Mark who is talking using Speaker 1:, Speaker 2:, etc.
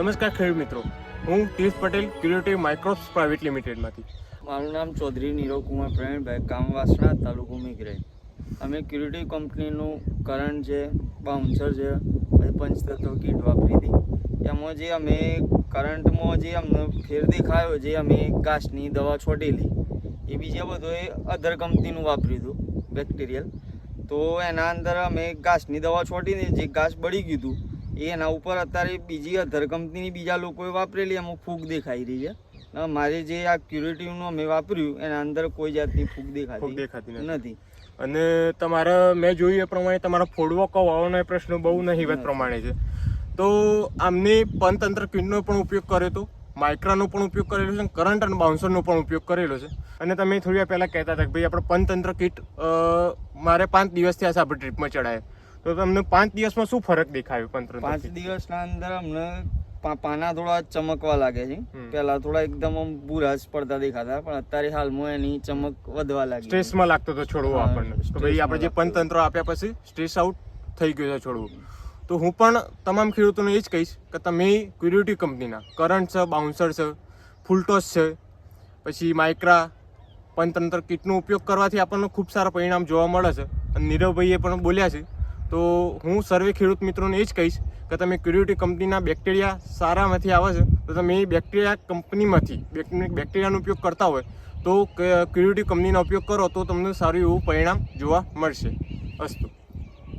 Speaker 1: નમસ્કાર ખેડૂત મિત્રો. હું Tirth Patel, curative microps private લિમિટેડમાંથી.
Speaker 2: મારું નામ ચૌધરી નીરવ કુમાર પ્રવીણભાઈ ગામ વાસણા તાલુકો મિગરે અમે ક્યુરેટિવ કંપનીનું કરંટ છે, બાઉન્સર છે પછી પંચતત્વ કીટ વાપરી હતી. એમાં જે અમે કરંટમાં જે અમને ફેર દેખાયો, જે અમે ઘાસની દવા છોટેલી એ બીજા બધો એ અધર કંપનીનું વાપર્યું હતું બેક્ટેરિયલ તો એના અંદર અમે ઘાસની દવા છોટીને જે ઘાસ બળી ગયું હતું એના ઉપર અત્યારે બીજી અધર કંપનીની બીજા લોકોએ વાપરેલી એમાં ફૂગ દેખાઈ રહી છે. મારે જે આ ક્યુરેટિવનું અમે વાપર્યું એના અંદર કોઈ જાતની ફૂગ દેખાતી
Speaker 1: દેખાતી નથી. અને તમારા મેં જોયું એ પ્રમાણે તમારા ફોડવો કવાવાનો એ પ્રશ્ન બહુ નહીવત પ્રમાણે છે. તો આમને પંચતંત્ર ક્વિનનો પણ ઉપયોગ કર્યો હતો માઇક્રાનો પણ ઉપયોગ કરેલો છે અને કરંટ અને બાઉન્સરનો પણ ઉપયોગ કરેલો છે. અને તમે થોડી વાર પહેલાં કહેતા હતા કે ભાઈ આપણે પંચતંત્ર કીટ મારે પાંચ દિવસથી આ સાબર ટ્રીપમાં ચડાય. તો તમને પાંચ દિવસમાં શું ફરક દેખાયો પંત્ર
Speaker 2: પાંચ દિવસના અંદર અમને પાના થોડા ચમકવા લાગે છે. પેલા થોડા એકદમ આમ ભૂરા જ પડતા દેખાતા પણ અત્યારે હાલમાં એની ચમક વધવા લાગી
Speaker 1: સ્ટ્રેસમાં લાગતો હતો છોડવો આપણને. તો ભાઈ આપણે જે
Speaker 2: લાગતો.
Speaker 1: પંચતંત્ર આપ્યા પછી સ્ટ્રેસ આઉટ થઈ ગયો છે છોડવું. તો હું પણ તમામ ખેડૂતોને એ જ કહીશ કે તમે ક્યુરિટી કંપનીના કરંટ છે બાઉન્સર છે ફૂલટોસ છે પછી માઇક્રા પંચતંત્ર કીટનો ઉપયોગ કરવાથી આપણને ખૂબ સારા પરિણામ જોવા મળે છે. અને નીરવભાઈએ પણ બોલ્યા છે તો હું સર્વે ખેડૂત મિત્રોને એ જ કહીશ કે તમે ક્યુરિયોટી કંપનીના બેક્ટેરિયા સારામાંથી આવે છે, તો તમે એ બેક્ટેરિયા કંપનીમાંથી બેક્ટેરિયાનો ઉપયોગ કરતા હોય તો ક્યુરિયોટી કંપનીનો ઉપયોગ કરો તો તમને સારું એવું પરિણામ જોવા મળશે. અસ્તુ.